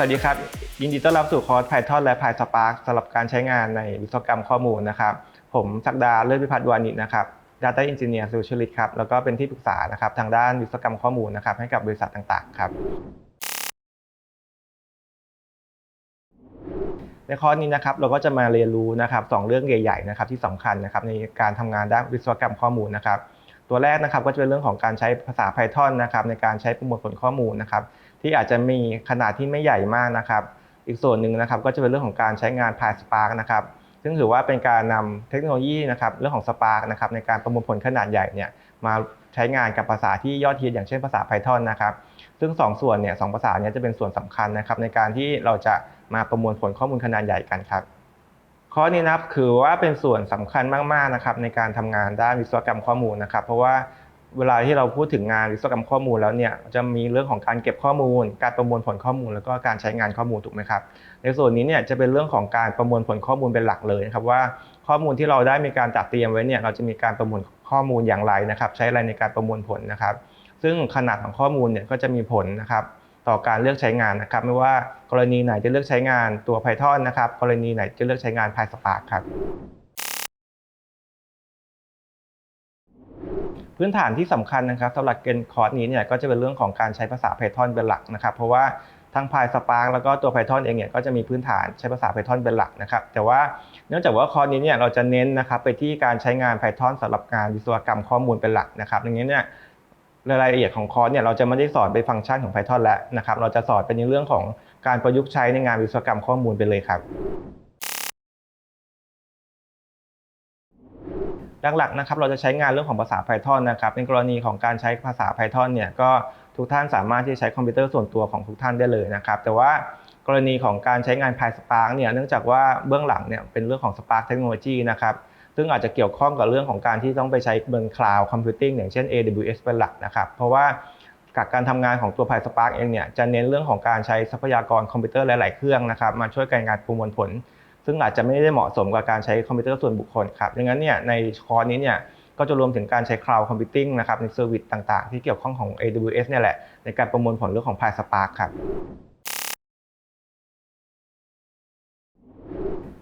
สวัสดีครับ ยินดีต้อนรับสู่คอร์ส Python และ PySpark สำหรับการใช้งานในวิศวกรรมข้อมูลนะครับ ผมศักดาเลิศวิพัฒน์วานิชนะครับ Data Engineer Specialist ครับ แล้วก็เป็นที่ปรึกษานะครับทางด้านวิศวกรรมข้อมูลนะครับให้กับบริษัทต่างๆ ครับ ในคอร์สนี้นะครับเราก็จะมาเรียนรู้นะครับสองเรื่องใหญ่ๆนะครับที่สำคัญนะครับในการทำงานด้านวิศวกรรมข้อมูลนะครับ ตัวแรกนะครับก็จะเป็นเรื่องของการใช้ภาษา Python นะครับในการใช้ประมวลผลข้อมูลนะครับ ที่อาจจะมีขนาดที่ไม่ใหญ่มากนะครับ อีกส่วนหนึ่งนะครับก็จะเป็นเรื่องของการใช้งาน PySpark นะครับซึ่งถือว่าเป็นการนำเทคโนโลยีนะครับเรื่องของ Spark นะครับในการประมวลผลขนาดใหญ่เนี่ยมาใช้งานกับภาษาที่ยอดฮิตอย่างเช่นภาษา Python นะครับซึ่งสองส่วนเนี่ยสองภาษาเนี้จะเป็นส่วนสำคัญนะครับในการที่เราจะมาประมวลผลข้อมูลขนาดใหญ่กันครับข้อนี้นะครับคือว่าเป็นส่วนสำคัญมากๆนะครับในการทำงานด้านวิศวกรรมข้อมูลนะครับ เพราะว่า เวลาที่เราพูดถึงงานวิศวกรรมข้อมูลแล้วเนี่ยจะมีเรื่องของการเก็บข้อมูล การประมวลผลข้อมูล แล้วก็การใช้งานข้อมูลถูกไหมครับ ในส่วนนี้เนี่ยจะเป็นเรื่องของการประมวลผลข้อมูลเป็นหลักเลยนะครับว่าข้อมูลที่เราได้มีการจัดเตรียมไว้เนี่ยเราจะมีการประมวลข้อมูลอย่างไรนะครับ ใช้อะไรในการประมวลผลนะครับ ซึ่งขนาดของข้อมูลเนี่ยก็จะมีผลนะครับต่อการเลือกใช้งานนะครับ ไม่ว่ากรณีไหนจะเลือกใช้งานตัว Python นะครับ กรณีไหนจะเลือกใช้งาน PySpark ครับ พื้นฐานที่สำคัญนะครับสำหรับเกณฑ์คอร์สนี้เนี่ยก็จะเป็นเรื่องของการใช้ภาษา Python เป็นหลักนะครับ เพราะว่าทั้ง PySpark แล้วก็ตัว Python เองเนี่ยก็จะมีพื้นฐานใช้ภาษา Python เป็นหลักนะครับ แต่ว่าเนื่องจากว่าคอร์สนี้เนี่ยเราจะเน้นนะครับไปที่การใช้งาน Python สำหรับงานวิศวกรรมข้อมูลเป็นหลักนะครับดังนี้เนี่ยรายละเอียดของคอร์สเนี่ยเราจะไม่ได้สอนไปฟังก์ชันของ Python แล้วนะครับเราจะสอนเป็นในเรื่องของการประยุกต์ใช้ในงานวิศวกรรมข้อมูลไปเลยครับ หลักๆนะครับเราจะใช้งานเรื่องของภาษา Python นะครับในกรณีของการใช้ภาษา Python เนี่ยก็ทุกท่านสามารถที่จะใช้คอมพิวเตอร์ส่วนตัวของทุกท่านได้เลยนะครับแต่ว่ากรณีของการใช้งาน PySpark เนี่ยเนื่องจากว่าเบื้องหลังเนี่ยเป็นเรื่องของ Spark Technology นะครับซึ่งอาจจะเกี่ยวข้องกับเรื่องของการที่ต้องไปใช้บน Cloud Computing อย่างเช่น AWS เป็นหลักนะครับเพราะว่ากับการทำงานของตัว PySpark เองเนี่ยจะเน้นเรื่องของการใช้ทรัพยากรคอมพิวเตอร์หลาย ๆ เครื่องนะครับมาช่วยกันงานประมวลผล ซึ่งอาจจะไม่ได้เหมาะสมกับการใช้คอมพิวเตอร์ส่วนบุคคลครับดังนั้นเนี่ยในคอร์สนี้เนี่ยก็จะรวมถึงการใช้ Cloud Computing นะครับในเซอร์วิสต่างๆ ที่เกี่ยวข้องของ AWS เนี่ยแหละ ในการประมวลผลเรื่องของ PySpark ครับ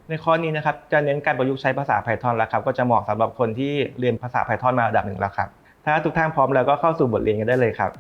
ในข้อนี้นะครับจะเน้นการประยุกต์ใช้ภาษา Python แล้วครับ ก็จะเหมาะสำหรับคนที่เรียนภาษา Python มาระดับหนึ่งแล้วครับ ถ้าทุกท่านพร้อมแล้วก็เข้าสู่บทเรียนกันได้เลยครับ